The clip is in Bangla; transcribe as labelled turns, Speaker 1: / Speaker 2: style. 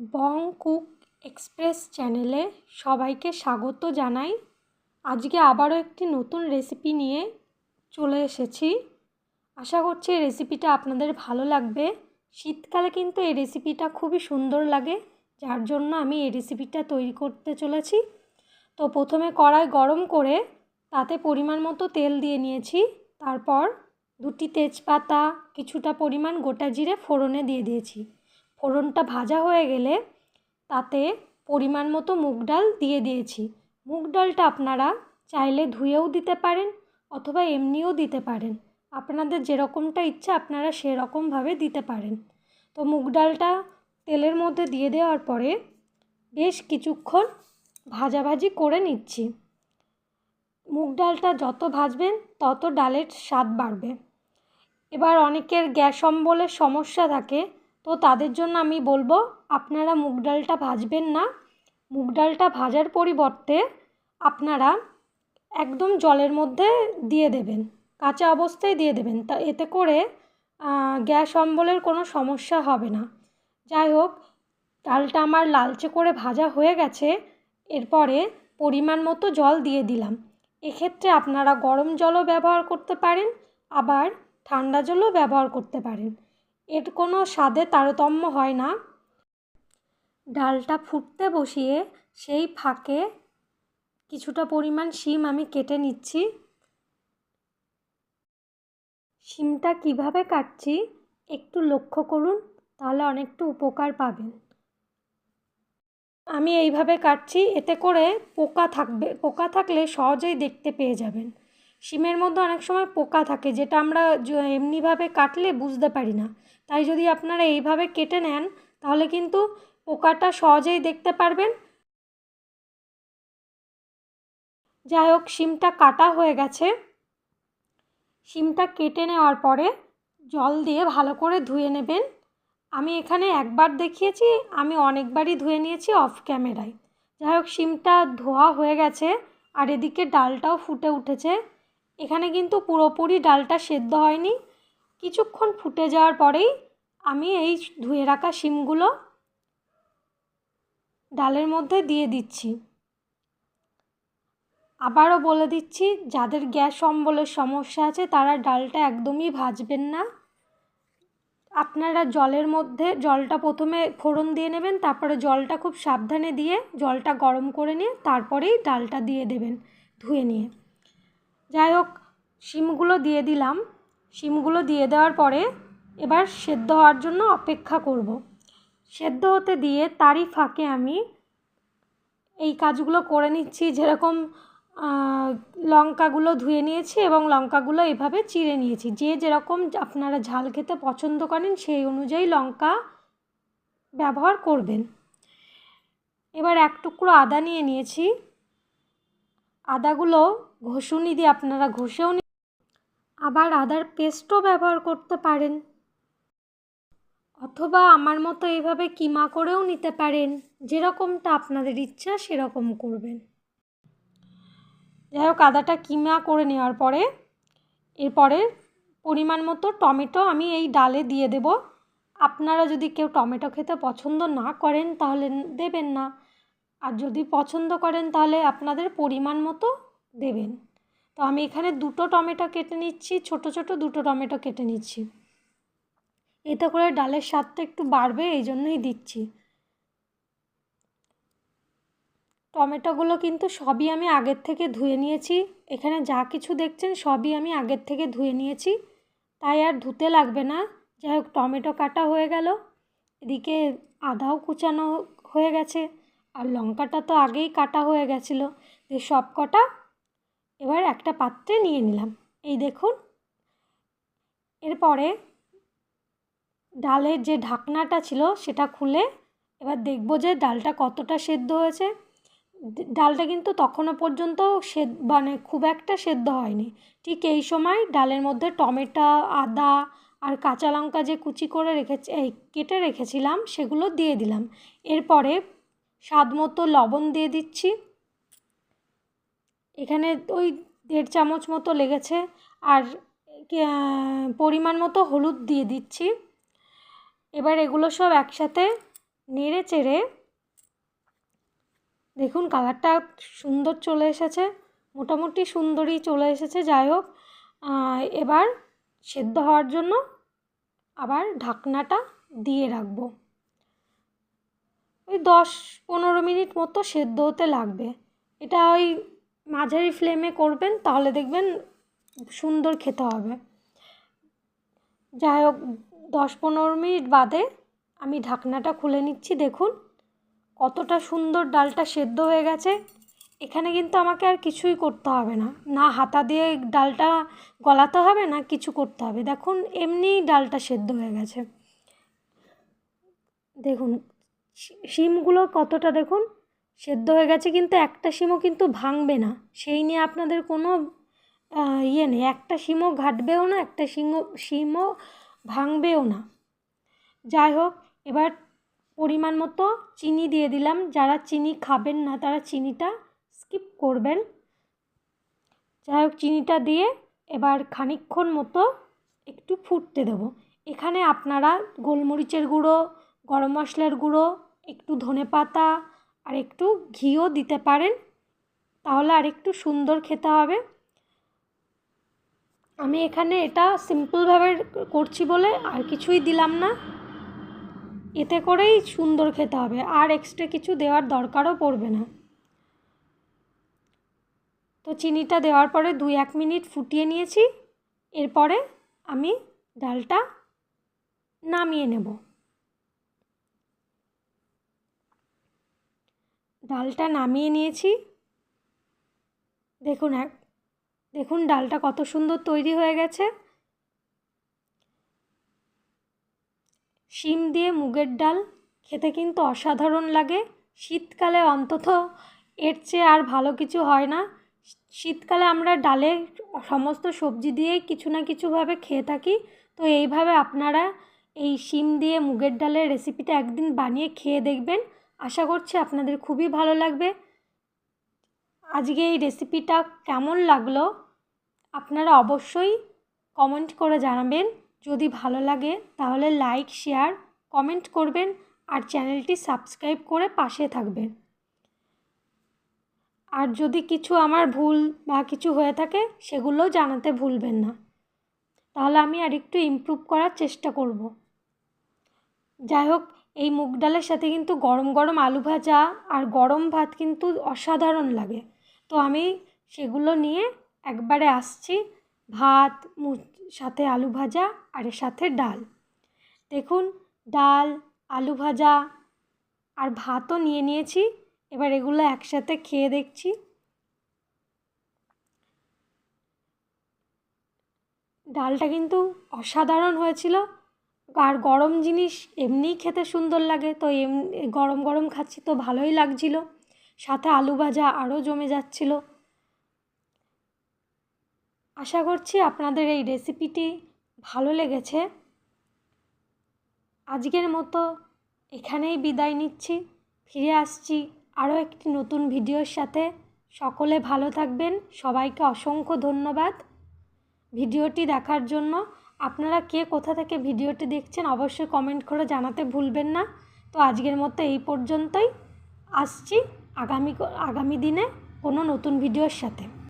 Speaker 1: বং কুক এক্সপ্রেস চ্যানেলে সবাইকে স্বাগত জানাই। আজকে আবারও একটি নতুন রেসিপি নিয়ে চলে এসেছি। আশা করছি রেসিপিটা আপনাদের ভালো লাগবে। শীতকালে কিন্তু এই রেসিপিটা খুবই সুন্দর লাগে, যার জন্য আমি এই রেসিপিটা তৈরি করতে চলেছি। তো প্রথমে কড়াই গরম করে তাতে পরিমাণ মতো তেল দিয়ে নিয়েছি। তারপর দুটি তেজপাতা, কিছুটা পরিমাণ গোটা জিরে ফোড়নে দিয়ে দিয়েছি। ফোড়নটা ভাজা হয়ে গেলে তাতে পরিমাণ মতো মুগ ডাল দিয়ে দিয়েছি। মুগ ডালটা আপনারা চাইলে ধুয়েও দিতে পারেন অথবা এমনিও দিতে পারেন। আপনাদের যেরকমটা ইচ্ছা আপনারা সেরকমভাবে দিতে পারেন। তো মুগ ডালটা তেলের মধ্যে দিয়ে দেওয়ার পরে বেশ কিছুক্ষণ ভাজাভাজি করে নিচ্ছি। মুগ ডালটা যত ভাজবেন তত ডালের স্বাদ বাড়বে। এবার অনেকের গ্যাস অম্বলের সমস্যা থাকে তো তাদের জন্য আমি বলব, আপনারা মুগ ডালটা ভাজবেন না। মুগ ডালটা ভাজার পরিবর্তে আপনারা একদম জলের মধ্যে দিয়ে দেবেন, কাঁচা অবস্থায় দিয়ে দেবেন। তা এতে করে গ্যাস অম্বলের কোনো সমস্যা হবে না। যাই হোক, ডালটা আমার লালচে করে ভাজা হয়ে গেছে, এরপরে পরিমাণ মতো জল দিয়ে দিলাম। এক্ষেত্রে আপনারা গরম জলও ব্যবহার করতে পারেন, আবার ঠান্ডা জলও ব্যবহার করতে পারেন। এর কোনো স্বাদে তারতম্য হয় না। ডালটা ফুটতে বসিয়ে সেই ফাঁকে কিছুটা পরিমাণ শিম আমি কেটে নিচ্ছি। শিমটা কীভাবে কাটছি একটু লক্ষ্য করুন, তাহলে অনেকটা উপকার পাবেন। আমি এইভাবে কাটছি, এতে করে পোকা থাকবে, পোকা থাকলে সহজেই দেখতে পেয়ে যাবেন। শিমের মধ্যে অনেক সময় পোকা থাকে, যেটা আমরা এমনিভাবে কাটলে বুঝতে পারি না। তাই যদি আপনারা এইভাবে কেটে নেন, তাহলে কিন্তু পোকাটা সহজেই দেখতে পারবেন। যাই হোক, শিমটা কাটা হয়ে গেছে। শিমটা কেটে নেওয়ার পরে জল দিয়ে ভালো করে ধুয়ে নেবেন। আমি এখানে একবার দেখিয়েছি, আমি অনেকবারই ধুয়ে নিয়েছি অফ ক্যামেরায়। যাই হোক, শিমটা ধোয়া হয়ে গেছে, আর এদিকে ডালটাও ফুটে উঠেছে। এখানে কিন্তু পুরোপুরি ডালটা সেদ্ধ হয়নি। কিছুক্ষণ ফুটে যাওয়ার পরেই আমি এই ধুয়ে রাখা শিমগুলো ডালের মধ্যে দিয়ে দিচ্ছি। আবারও বলে দিচ্ছি, যাদের গ্যাস অম্বলের সমস্যা আছে, তারা ডালটা একদমই ভাজবেন না। আপনারা জলের মধ্যে জলটা প্রথমে ফোড়ন দিয়ে নেবেন, তারপরে জলটা খুব সাবধানে দিয়ে জলটা গরম করে নিয়ে তারপরেই ডালটা দিয়ে দেবেন ধুয়ে নিয়ে। যাই হোক শিমগুলো দিয়ে দিলাম। শিমগুলো দিয়ে দেওয়ার পরে এবার সেদ্ধ হওয়ার জন্য অপেক্ষা করব। সেদ্ধ হতে দিয়ে তারই ফাঁকে আমি এই কাজগুলো করে নিচ্ছি। যেরকম লঙ্কাগুলো ধুয়ে নিয়েছি এবং লঙ্কাগুলো এভাবে চিড়ে নিয়েছি। যে যেরকম আপনারা ঝাল খেতে পছন্দ করেন, সেই অনুযায়ী লঙ্কা ব্যবহার করবেন। এবার এক টুকরো আদা নিয়ে নিয়েছি। আদাগুলো ঘষুনি দিয়ে আপনারা ঘষেও আবার আদার পেস্টও ব্যবহার করতে পারেন। অথবা আমার মতো এইভাবে কিমা করেও নিতে পারেন। যেরকমটা আপনাদের ইচ্ছা সেরকম করবেন। যাই হোক, আদাটা কিমা করে নেওয়ার পরে এরপরে পরিমাণ মতো টমেটো আমি এই ডালে দিয়ে দেব। আপনারা যদি কেউ টমেটো খেতে পছন্দ না করেন, তাহলে দেবেন না। আর যদি পছন্দ করেন, তাহলে আপনাদের পরিমাণ মতো দেবেন। তো আমি এখানে দুটো টমেটো কেটে নিচ্ছি, ছোট ছোট দুটো টমেটো কেটে নিচ্ছি। এতে করে ডালের স্বাদটা একটু বাড়বে, এই জন্যই দিচ্ছি। টমেটোগুলো কিন্তু সবই আমি আগের থেকে ধুয়ে নিয়েছি। এখানে যা কিছু দেখছেন সবই আমি আগের থেকে ধুয়ে নিয়েছি। তাই আর ধুতে লাগবে না। যাই হোক, টমেটো কাটা হয়ে গেল। এদিকে আদাও কুচানো হয়ে গেছে। আর লঙ্কাটা তো আগেই কাটা হয়ে গেছিল। সব কটা এবার একটা পাত্রে নিয়ে নিলাম। এই দেখুন, এরপরে ডালের যে ঢাকনাটা ছিল সেটা খুলে এবার দেখব যে ডালটা কতটা সেদ্ধ হয়েছে। ডালটা কিন্তু তখনও পর্যন্ত সে মানে খুব একটা সেদ্ধ হয়নি। ঠিক এই সময় ডালের মধ্যে টমেটো, আদা আর কাঁচা লঙ্কা যে কুচি করে রেখেছি, এই কেটে রেখেছিলাম সেগুলো দিয়ে দিলাম। এরপরে স্বাদ মতো লবণ দিয়ে দিচ্ছি। এখানে ওই দেড় চামচ মতো লেগেছে আর পরিমাণ মতো হলুদ দিয়ে দিচ্ছি। এবার এগুলো সব একসাথে নেড়ে চেড়ে দেখুন কালারটা সুন্দর চলে এসেছে, মোটামুটি সুন্দরই চলে এসেছে। যাই হোক এবার সেদ্ধ হওয়ার জন্য আবার ঢাকনাটা দিয়ে রাখব। ওই দশ পনেরো মিনিট মতো সেদ্ধ হতে লাগবে। এটা ওই মাঝারি ফ্লেমে করবেন, তাহলে দেখবেন সুন্দর খেতে হবে। যাই হোক, দশ পনেরো মিনিট বাদে আমি ঢাকনাটা খুলে নিচ্ছি, দেখুন কতটা সুন্দর ডালটা সেদ্ধ হয়ে গেছে। এখানে কিন্তু আমাকে আর কিছুই করতে হবে না না হাতা দিয়ে ডালটা গলাতে হবে, না কিছু করতে হবে। দেখুন, এমনিই ডালটা সেদ্ধ হয়ে গেছে। দেখুন শিমগুলো কতটা, দেখুন সেদ্ধ হয়ে গেছে কিন্তু একটা শিমও কিন্তু ভাঙবে না। সেই নিয়ে আপনাদের কোনো ইয়ে নেই। একটা শিমও ঘাটবেও না, একটা শিমও শিমও ভাঙবেও না। যাই হোক, এবার পরিমাণ মতো চিনি দিয়ে দিলাম। যারা চিনি খাবেন না, তারা চিনিটা স্কিপ করবেন। যাই হোক, চিনিটা দিয়ে এবার খানিক্ষণ মতো একটু ফুটতে দেবো। এখানে আপনারা গোলমরিচের গুঁড়ো, গরম মশলার গুঁড়ো, একটু ধনে পাতা আর একটু ঘিও দিতে পারেন, তাহলে আর একটু সুন্দর খেতে হবে। আমি এখানে এটা সিম্পলভাবে করছি বলে আর কিছুই দিলাম না। এতে করেই সুন্দর খেতে হবে, আর এক্সট্রা কিছু দেওয়ার দরকারও পড়বে না। তো চিনিটা দেওয়ার পরে দুই এক মিনিট ফুটিয়ে নিয়েছি, এরপরে আমি ডালটা নামিয়ে নেব। ডালটা নামিয়ে নিয়েছি। দেখুন এক, দেখুন ডালটা কত সুন্দর তৈরি হয়ে গেছে। শিম দিয়ে মুগের ডাল খেতে কিন্তু অসাধারণ লাগে। শীতকালে অন্তত এর চেয়ে আর ভালো কিছু হয় না। শীতকালে আমরা ডালে সমস্ত সবজি দিয়েই কিছু না কিছুভাবে খেয়ে থাকি। তো এইভাবে আপনারা এই শিম দিয়ে মুগের ডালের রেসিপিটা একদিন বানিয়ে খেয়ে দেখবেন। আশা করছি আপনাদের খুবই ভালো লাগবে। আজকে এই রেসিপিটা কেমন লাগল? আপনারা অবশ্যই কমেন্ট করে জানাবেন। যদি ভালো লাগে, তাহলে লাইক শেয়ার কমেন্ট করবেন আর চ্যানেলটি সাবস্ক্রাইব করে পাশে থাকবেন। আর যদি কিছু আমার ভুল বা কিছু হয়ে থাকে সেগুলোও জানাতে ভুলবেন না। তাহলে আমি আর একটু ইমপ্রুভ করার চেষ্টা করব। যাই হোক এই মুগ ডালের সাথে কিন্তু গরম গরম আলু ভাজা আর গরম ভাত কিন্তু অসাধারণ লাগে। তো আমি সেগুলো নিয়ে একবারে আসছি ভাত সাথে আলু ভাজা আর এর সাথে ডাল। দেখুন, ডাল, আলু ভাজা আর ভাতও নিয়ে নিয়েছি। এবার এগুলো একসাথে খেয়ে দেখছি। ডালটা কিন্তু অসাধারণ হয়েছিল। আর গরম জিনিস এমনিই খেতে সুন্দর লাগে, তো এমনি গরম গরম খাচ্ছি তো ভালোই লাগছিল। সাথে আলু ভাজা আরও জমে যাচ্ছিল। আশা করছি আপনাদের এই রেসিপিটি ভালো লেগেছে। আজকের মতো এখানেই বিদায় নিচ্ছি। ফিরে আসছি আরও একটি নতুন ভিডিওর সাথে। সকলে ভালো থাকবেন। সবাইকে অসংখ্য ধন্যবাদ। ভিডিওটি দেখার জন্য আপনারা কে কোথা থেকে ভিডিওটি দেখছেন অবশ্যই কমেন্ট করে জানাতে ভুলবেন না। তো আজকের মতো এই পর্যন্তই। আসছি আগামী আগামী দিনে কোনো নতুন ভিডিওর সাথে।